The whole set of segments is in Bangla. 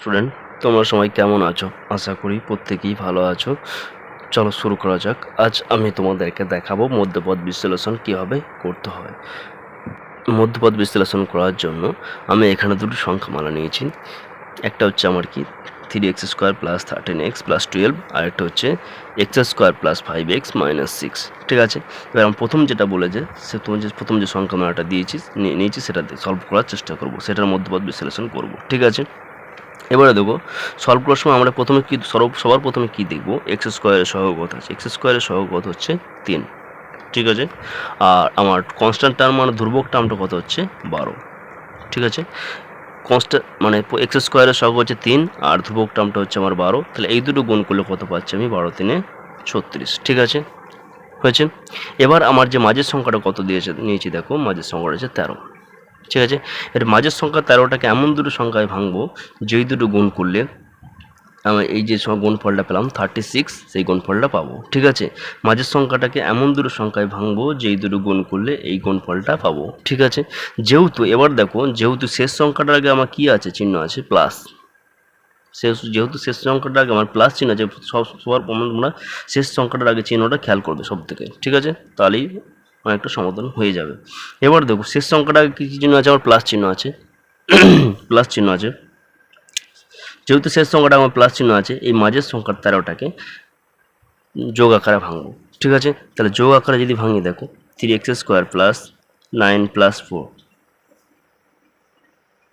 স্টুডেন্ট তোমরা সবাই কেমন আছো? আশা করি প্রত্যেকেই ভালো আছো। চলো শুরু করা যাক। আজ আমি তোমাদেরকে দেখাবো মধ্যপদ বিশ্লেষণ কীভাবে করতে হয়। মধ্যপদ বিশ্লেষণ করার জন্য আমি এখানে দুটো সংখ্যামালা নিয়েছি। একটা হচ্ছে আমার কি? Three x square plus thirteen x plus twelve আর একটা হচ্ছে x square plus five x minus six ঠিক আছে? এবার আমি প্রথম যেটা বলেছে সে তোমার যে প্রথম যে সংখ্যামালাটা দিয়েছি, নিয়ে- নিয়েছি সেটা সলভ করার চেষ্টা করব। সেটার মধ্যপদ বিশ্লেষণ করব। ঠিক আছে? এবারে দেখো সলভ করার সময় আমরা প্রথমে কি, সর্ব, সবার প্রথমে কি দেখব? এক্স স্কোয়ারের সহগত আছে? এক্স স্কোয়ারের সহগত হচ্ছে? তিন। ঠিক আছে? আর আমার কনস্ট্যান্ট টার্ম মানে ধ্রুবক টার্মটা কত হচ্ছে? বারো। ঠিক আছে? কনস্ট্যান্ট মানে এক্স স্কোয়ারের সহগ হচ্ছে তিন, আর ধ্রুবক টার্মটা হচ্ছে আমার বারো। তাহলে এই দুটো গুণ করলে কত পাচ্ছি আমি? বারো তিনে ছত্রিশ। ঠিক আছে? হয়েছে? এবার আমার যে মাঝের সংখ্যাটা কত দিয়েছে? নিয়েছি দেখো, মাঝের সংখ্যাটা হচ্ছে তেরো। ঠিক আছে? এর মাঝের সংখ্যা তেরোটাকে এমন দুটো সংখ্যায় ভাঙবো, যেই দুটো গুণ করলে আমি এই যে গুণফলটা পেলাম থার্টি সিক্স সেই গুণফলটা পাবো, ঠিক আছে? মাঝের সংখ্যাটাকে এমন দুটো সংখ্যায় ভাঙবো, যেই দুটো গুণ করলে এই গুণফলটা পাবো, ঠিক আছে? যেহেতু, এবার দেখো, যেহেতু শেষ সংখ্যাটার আগে আমার কি আছে? চিহ্ন আছে প্লাস শেষ, যেহেতু শেষ সংখ্যাটার আগে আমার প্লাস চিহ্ন আছে, সব, সবার তোমরা শেষ সংখ্যাটার আগে চিহ্নটা খেয়াল করবে সব থেকে ঠিক আছে? তাহলেই অনেকটা সমাধান হয়ে যাবে। এবার দেখো, শেষ সংখ্যাটা কী কী চিহ্ন আছে? আমার প্লাস চিহ্ন আছে। প্লাস চিহ্ন আছে। যেহেতু শেষ সংখ্যাটা আমার প্লাস চিহ্ন আছে, এই মাঝের সংখ্যার তেরোটাকে যোগ আকারে ভাঙবো। ঠিক আছে? তাহলে যোগ আকারে যদি ভাঙি, দেখো three x square plus nine plus four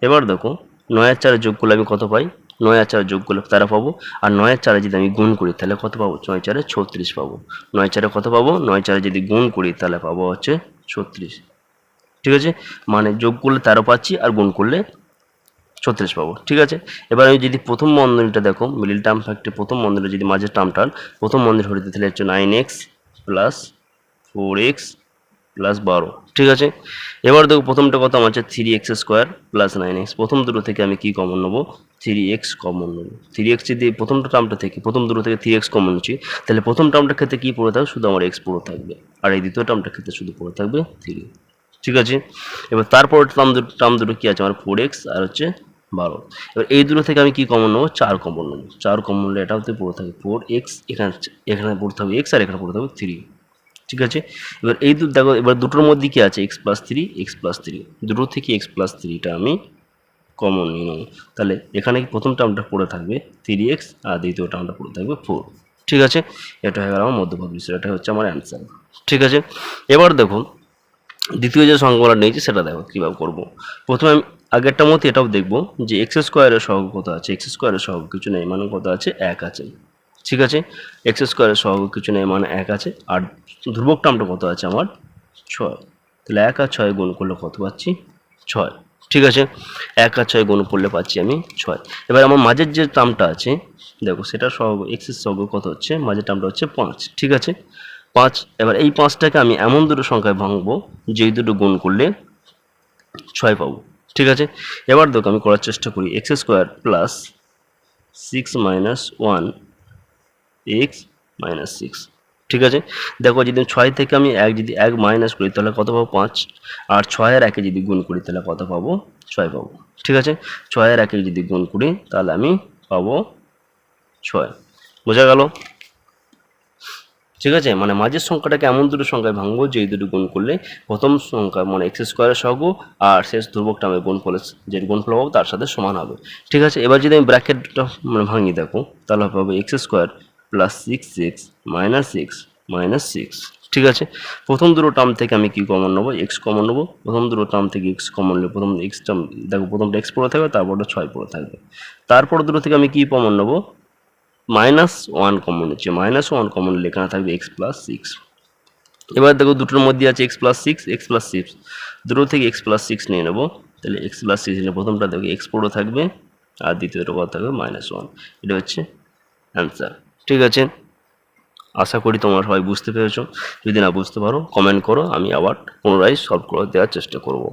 এবার দেখো নয়ের চারে যোগ করলে আমি কত পাই? নয়ের চারে যোগ করলে তেরো পাবো। আর নয়ের চারে যদি আমি গুণ করি, তাহলে কত পাবো? নয় চারে ছত্রিশ পাবো। নয় চারে কত পাবো? নয় চারে যদি গুণ করি, তাহলে পাবো হচ্ছে ছত্রিশ। ঠিক আছে? মানে যোগ করলে তেরো পাচ্ছি, আর গুণ করলে ছত্রিশ পাবো। ঠিক আছে? এবার আমি যদি প্রথম বন্ধনীটা দেখো মিডিল টার্ম ফ্যাক্টরি প্রথম বন্ধনীটা যদি মাঝের টার্মটা প্রথম বন্ধনী হরিতে তাহলে হচ্ছে nine x plus four x plus বারো। ঠিক আছে? এবার দেখো প্রথমটা কথা আমার হচ্ছে three x square plus nine x প্রথম দুটো থেকে আমি কী কমন নেব? থ্রি এক্স কমন নেব। থ্রি এক্স যদি প্রথমটা টার্মটা থেকে, প্রথম দুটো থেকে থ্রি এক্স কমন নিচ্ছি, তাহলে প্রথম টার্মটার ক্ষেত্রে কী পড়ে থাকবে? শুধু আমার এক্স পড়ে থাকবে। আর এই দ্বিতীয় টার্মটার ক্ষেত্রে শুধু পড়ে থাকবে থ্রি ঠিক আছে? এবার তারপর টার্ম দুটো টার্ম দুটো কী আছে? আমার ফোর এক্স আর হচ্ছে বারো। এবার এই দুটো থেকে আমি কী কমন নেব? চার কমন নেব। চার কমন নিলে এটাতে পড়ে থাকবে। ফোর এক্স এখানে এখানে পড়ে থাকবে এক্স আর এখানে পড়ে থাকবে থ্রি ঠিক আছে? এবার এই দু, দেখো, এবার দুটোর মধ্যে কি আছে? X plus three x plus three দুটো থেকে এক্স প্লাস থ্রিটা আমি কমন নিয়ে নেব। তাহলে এখানে কি প্রথম টার্মটা পড়ে থাকবে? থ্রি এক্স আর দ্বিতীয় টার্মটা পড়ে থাকবে ফোর ঠিক আছে? এটা হয়ে গেল আমার মধ্যপদ বিষয় এটা হচ্ছে আমার অ্যান্সার ঠিক আছে? এবার দেখুন, দ্বিতীয় যে সংখ্যাগুলো নিয়েছি, সেটা দেখো কীভাবে করব। প্রথমে আমি আগেরটার মতো এটাও দেখব যে এক্স স্কোয়ারের সহগ কত আছে? এক্স স্কোয়ারের সহগ কিছু নেই। মানে কত আছে? এক আছে। ঠিক আছে? এক্স স্কোয়ারের সহগ কিছু নেই মানে এক আছে। আর ধ্রুবক টার্মটা কত আছে আমার? ছয়। তাহলে এক আর ছয় গুণ করলে কত পাচ্ছি? ছয়। ঠিক আছে? এক আর ছয় গুণ করলে পাচ্ছি আমি ছয়। এবার আমার মাঝের যে টার্মটা আছে, দেখো সেটা সহগ এক্সের সহগ কত হচ্ছে? মাঝের টার্মটা হচ্ছে পাঁচ। ঠিক আছে? পাঁচ। এবার এই পাঁচটাকে আমি এমন দুটো সংখ্যায় ভাঙবো, যেই দুটো গুণ করলে ছয় পাবো। ঠিক আছে? এবার দেখো আমি করার চেষ্টা করি। X square plus six minus one x minus six ঠিক আছে? দেখো, যদি ছয় থেকে আমি এক যদি এক মাইনাস করি, তাহলে কত পাবো? পাঁচ। আর ছয়ের একে যদি গুণ করি, তাহলে কত পাবো? ছয় পাবো। ঠিক আছে? ছয়ের একে যদি গুণ করি, তাহলে আমি পাবো ছয়। বোঝা গেল? ঠিক আছে? মানে মাঝের সংখ্যাটাকে এমন দুটো সংখ্যায় ভাঙবো যেই দুটো গুণ করলে প্রথম সংখ্যা মানে এক্স স্কোয়ারের সহগ আর শেষ ধ্রুবক টার্মে গুণফল যে গুণফল পাবো তার সাথে সমান হবে। ঠিক আছে? এবার যদি আমি ব্র্যাকেটটা মানে ভাঙি, দেখো, তাহলে পাবো x square plus six x minus six minus six ঠিক আছে? প্রথম দুটো টার্ম থেকে আমি কি কমন নেব? এক্স কমন নেব। প্রথম দুটো টার্ম থেকে এক্স কমন নেব। প্রথম এক্স টার্ম দেখো, প্রথমটা এক্স পড়ে থাকবে, তারপরটা ছয় পড়ে থাকবে। তারপর দুটো থেকে আমি কি কমন নেব? মাইনাস ওয়ান কমন হচ্ছে। মাইনাস ওয়ান কমন লেখানো থাকবে এক্স প্লাস সিক্স এবার দেখো, দুটোর মধ্যে আছে x plus six x plus six দুটো থেকে এক্স প্লাস সিক্স নিয়ে নেব। তাহলে এক্স প্লাস সিক্স নিয়ে প্রথমটা দেখো এক্স পড়ে থাকবে, আর দ্বিতীয়টা কত থাকবে? মাইনাস ওয়ান এটা হচ্ছে অ্যান্সার ঠিক আছে? আশা করি তোমরা সবাই বুঝতে পেরেছ। যদি না বুঝতে পারো কমেন্ট করো, আমি আবার পুনরায় সলভ করে দেওয়ার চেষ্টা করব।